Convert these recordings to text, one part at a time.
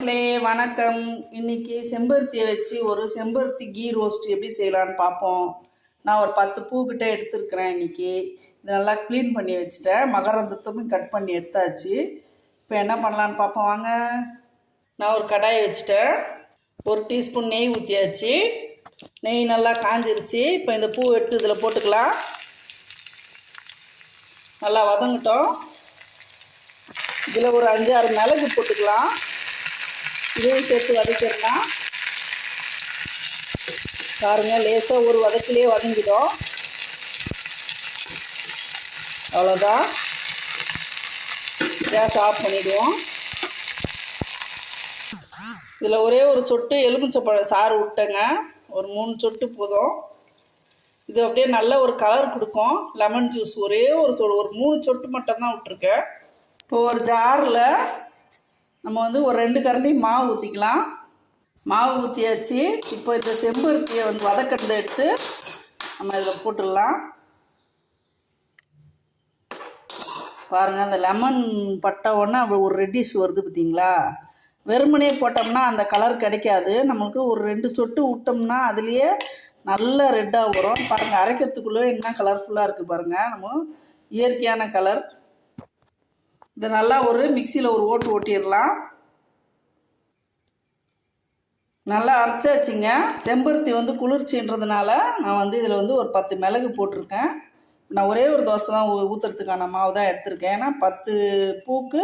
மக்களே வணக்கம். இன்னைக்கு செம்பருத்தியை வச்சு ஒரு செம்பருத்தி கீ ரோஸ்ட் எப்படி செய்யலான்னு பார்ப்போம். நான் ஒரு பத்து பூக்கிட்ட எடுத்துருக்கிறேன் இன்னைக்கு. இதை நல்லா க்ளீன் பண்ணி வச்சுட்டேன். மகரந்தத்தும் கட் பண்ணி எடுத்தாச்சு. இப்போ என்ன பண்ணலான்னு பார்ப்போம். வாங்க. நான் ஒரு கடாயை வச்சுட்டேன். ஒரு டீஸ்பூன் நெய் ஊற்றியாச்சு நெய் நல்லா காஞ்சிருச்சு. இப்போ இந்த பூ எடுத்து இதில் போட்டுக்கலாம். நல்லா வதங்கட்டும். இதில் ஒரு அஞ்சு ஆறு மிளகு போட்டுக்கலாம். இதையும் சேர்த்து வதக்கிடலாம். பாருங்கள் லேசாக ஒரு வதக்கிலே வதங்கிடும். அவ்வளோதான் கேஸ் ஆஃப் பண்ணிவிடுவோம் இதில் ஒரே ஒரு சொட்டு எலுமிச்சப்பழம் சாறு விட்டேங்க. ஒரு மூணு சொட்டு போதும். இது அப்படியே நல்ல ஒரு கலர் கொடுக்கும். லெமன் ஜூஸ் ஒரே ஒரு சொ ஒரு மூணு சொட்டு மட்டும் தான் விட்ருக்கேன் இப்போ ஒரு ஜாரில் நம்ம வந்து ஒரு ரெண்டு கரண்டி மாவு ஊற்றிக்கலாம் மாவு ஊற்றியாச்சு இப்போ இந்த செம்பருத்தியை வந்து வதக்கண்டு எடுத்து நம்ம இதில் போட்டுடலாம். பாருங்கள் அந்த லெமன் பட்ட உடனே அப்படி ஒரு ரெட்டிஷ் வருது பார்த்தீங்களா? வெறுமனே போட்டோம்னா அந்த கலர் கிடைக்காது. நம்மளுக்கு ஒரு ரெண்டு சொட்டு விட்டோம்னா அதுலேயே நல்ல ரெட்டாக வரும். பாருங்கள் அரைக்கிறதுக்குள்ளே என்ன கலர்ஃபுல்லாக இருக்குது பாருங்கள் நம்ம இயற்கையான கலர் இதை நல்லா ஒரு மிக்சியில் ஒரு ஓட்டு ஓட்டிடலாம். நல்லா அரைச்சாச்சுங்க. செம்பருத்தி வந்து குளிர்ச்சின்றதுனால நான் வந்து இதில் வந்து ஒரு பத்து மிளகு போட்டிருக்கேன். நான் ஒரே ஒரு தோசை தான் ஊற்றுறதுக்கான மாவு தான் எடுத்திருக்கேன். ஏன்னா பத்து பூக்கு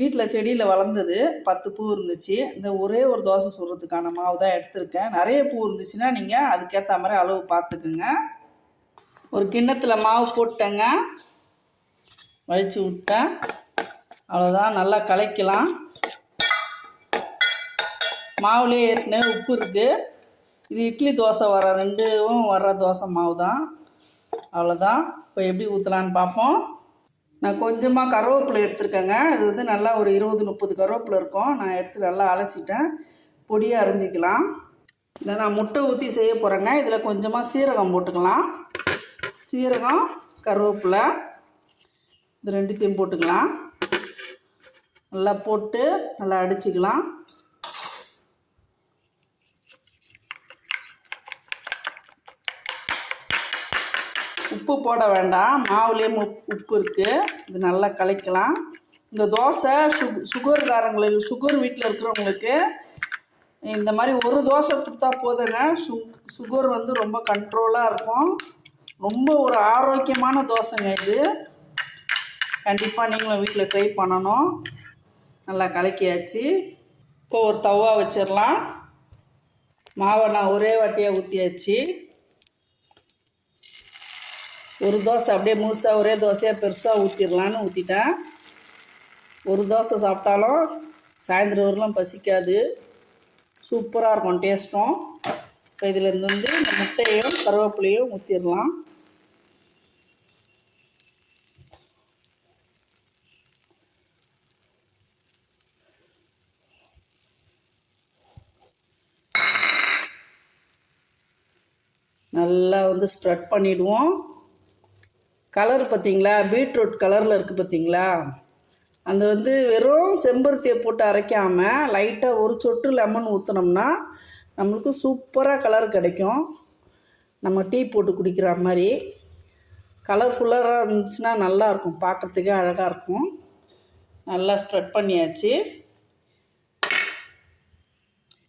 வீட்டில் செடியில் வளர்ந்தது. பத்து பூ இருந்துச்சு. இந்த ஒரே ஒரு தோசை சுடுறதுக்கான மாவு தான் எடுத்திருக்கேன். நிறைய பூ இருந்துச்சுன்னா நீங்கள் அதுக்கேற்ற மாதிரி அளவு பார்த்துக்குங்க. ஒரு கிண்ணத்தில் மாவு போட்டேங்க. வழித்து விட்டேன் அவ்வளோதான் நல்லா கலக்கலாம். மாவுலேயே ஏற்கனவே உப்பு இருக்குது இது இட்லி தோசை வர ரெண்டும் வர்ற தோசை மாவு தான் அவ்வளோதான் இப்போ எப்படி ஊற்றலான்னு பார்ப்போம். நான் கொஞ்சமாக கருவேப்பிலை எடுத்துருக்கேங்க. இது வந்து நல்லா ஒரு இருபது முப்பது கருவேப்பிலை இருக்கும். நான் எடுத்து நல்லா அலசிட்டேன். பொடியாக அரைஞ்சிக்கலாம். இதை நான் முட்டை ஊற்றி செய்ய போகிறேங்க இதில் கொஞ்சமாக சீரகம் போட்டுக்கலாம். சீரகம் கருவேப்பிலை. இது ரெண்டுத்தையும் போட்டுக்கலாம். நல்லா போட்டு நல்லா அடிச்சுக்கலாம். உப்பு போட வேண்டாம். மாவுலேயும் உப்பு இருக்குது இது நல்லா கலக்கலாம். இந்த தோசை சு சுகர்காரங்களுக்கு சுகர் வீட்டில் இருக்கிறவங்களுக்கு இந்த மாதிரி ஒரு தோசை கொடுத்தா போதுங்க. சு சுகர் வந்து ரொம்ப கண்ட்ரோலாக இருக்கும். ரொம்ப ஒரு ஆரோக்கியமான தோசைங்க இது. கண்டிப்பாக நீங்களும் வீட்டில் ட்ரை பண்ணணும். நல்லா கலக்கியாச்சு. இப்போ ஒரு தவா வச்சிடலாம். மாவை நான் ஒரே வாட்டியாக ஊற்றியாச்சு ஒரு தோசை அப்படியே முழுசாக ஒரே தோசையாக பெருசாக ஊற்றிடலான்னு ஊற்றிட்டேன் ஒரு தோசை சாப்பிட்டாலும் சாயந்தரம் வரலாம் பசிக்காது. சூப்பராக இருக்கும் டேஸ்ட்டும் இப்போ இதில் இருந்து வந்து இந்த முட்டையும் கருவேப்பிலையும் ஊற்றிடலாம் நல்லா வந்து ஸ்ப்ரெட் பண்ணிவிடுவோம் கலர் பார்த்தீங்களா? பீட்ரூட் கலரில் இருக்குது பார்த்தீங்களா? அந்த வந்து வெறும் செம்பருத்தியை போட்டு அரைக்காமல் லைட்டாக ஒரு சொட்டு லெமன் ஊற்றினோம்னா நம்மளுக்கு சூப்பராக கலர் கிடைக்கும். நம்ம டீ போட்டு குடிக்கிற மாதிரி. கலர்ஃபுல்லாக இருந்துச்சுன்னா நல்லாயிருக்கும் பார்க்குறதுக்கே அழகாக இருக்கும். நல்லா ஸ்ப்ரெட் பண்ணியாச்சு.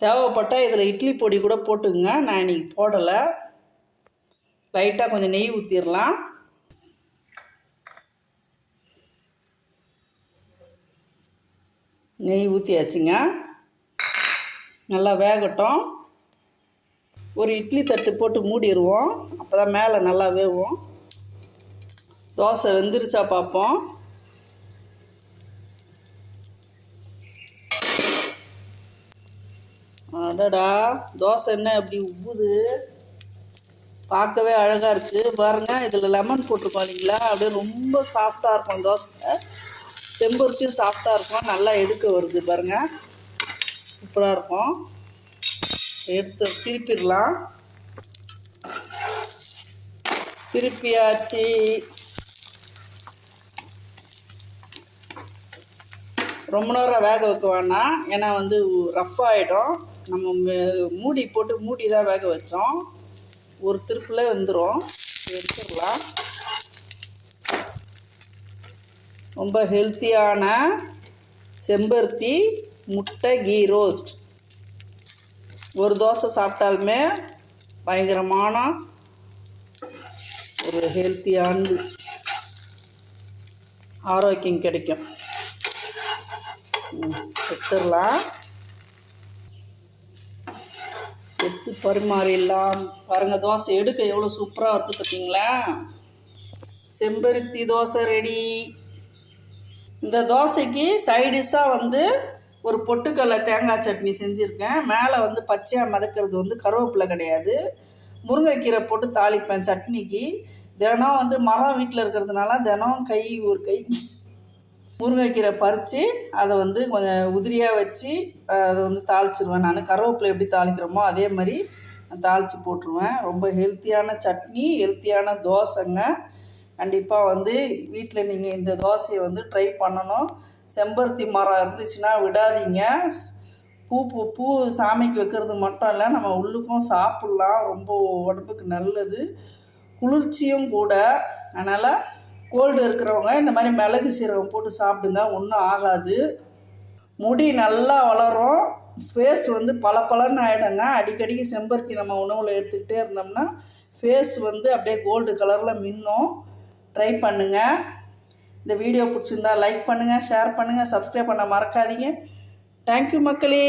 தேவைப்பட்டால் இதில் இட்லி பொடி கூட போட்டுங்க நான் இன்னைக்கு போடலை. லைட்டாக கொஞ்சம் நெய் ஊற்றிடலாம் நெய் ஊற்றியாச்சுங்க நல்லா வேகட்டும். ஒரு இட்லி தட்டு போட்டு மூடிடுவோம் அப்போ தான் மேலே நல்லா வேகும் தோசை வெந்துருச்சா பார்ப்போம் அடடா தோசை என்ன அப்படி உப்புது பார்க்கவே அழகாக இருக்குது பாருங்கள் இதில் லெமன் போட்டிருக்கோம் இல்லைங்களா? அப்படியே ரொம்ப சாஃப்டாக இருக்கும் தோசை. செம்பருத்தியும் சாஃப்டாக இருக்கும். நல்லா எடுக்க வருது பாருங்கள் சூப்பராக இருக்கும். எடுத்து திருப்பிடலாம். திருப்பியாச்சு. ரொம்ப நேரம் வேக வைக்க வேணாம். ஏன்னா வந்து ரஃப் ஆகிடும் நம்ம மூடி போட்டு மூடி தான் வேக வச்சோம். ஒரு திருப்பில் வந்துடும் எடுத்துடலாம். ரொம்ப ஹெல்த்தியான செம்பருத்தி முட்டை கீ ரோஸ்ட் ஒரு தோசை சாப்பிட்டாலுமே பயங்கரமான ஒரு ஹெல்த்தியான ஆரோக்கியம் கிடைக்கும். எடுத்துடலாம். எடுத்து பரிமாறிடலாம் பாருங்க தோசை எடுக்க எவ்வளோ சூப்பராக இருக்குது பார்த்தீங்களா செம்பருத்தி தோசை ரெடி இந்த தோசைக்கு சைடிஷாக வந்து ஒரு பொட்டுக்கடலை தேங்காய் சட்னி செஞ்சுருக்கேன். மேலே வந்து பச்சையாக மிதக்கிறது வந்து கருவேப்பிலை கிடையாது. முருங்கைக்கீரை போட்டு தாளிப்பேன் சட்னிக்கு. தினம் வந்து மரம் வீட்டில் இருக்கிறதுனால தினம் கை ஒரு கை முருங்கைக்கீரை பறித்து அதை வந்து கொஞ்சம் உதிரியாக வச்சு அதை வந்து தாளிச்சிடுவேன் நான். கருவேப்பிலை எப்படி தாளிக்கிறோமோ அதே மாதிரி நான் தாளித்து போட்டுருவேன். ரொம்ப ஹெல்த்தியான சட்னி ஹெல்த்தியான தோசைங்க. கண்டிப்பாக வந்து வீட்டில் நீங்கள் இந்த தோசையை வந்து ட்ரை பண்ணணும். செம்பருத்தி மரம் இருந்துச்சுன்னா விடாதீங்க. பூ பூ பூ சாமிக்கு வைக்கிறது மட்டும் இல்லை நம்ம உள்ளுக்கும் சாப்பிட்லாம். ரொம்ப உடம்புக்கு நல்லது. குளிர்ச்சியும் கூட. அதனால் கோல்டு இருக்கிறவங்க இந்த மாதிரி மிளகு சீரகம் போட்டு சாப்பிடுங்க ஒன்றும் ஆகாது. முடி நல்லா வளரும். ஃபேஸ் வந்து பளபளன்னு ஆகிடுங்க அடிக்கடிக்கு செம்பருத்தி நம்ம உணவில் எடுத்துக்கிட்டே இருந்தோம்னா ஃபேஸ் வந்து அப்படியே கோல்டு கலரில் மின்னும். ட்ரை பண்ணுங்கள் இந்த வீடியோ பிடிச்சிருந்தா லைக் பண்ணுங்கள் ஷேர் பண்ணுங்கள் சப்ஸ்கிரைப் பண்ண மறக்காதீங்க. தேங்க்யூ மக்களே.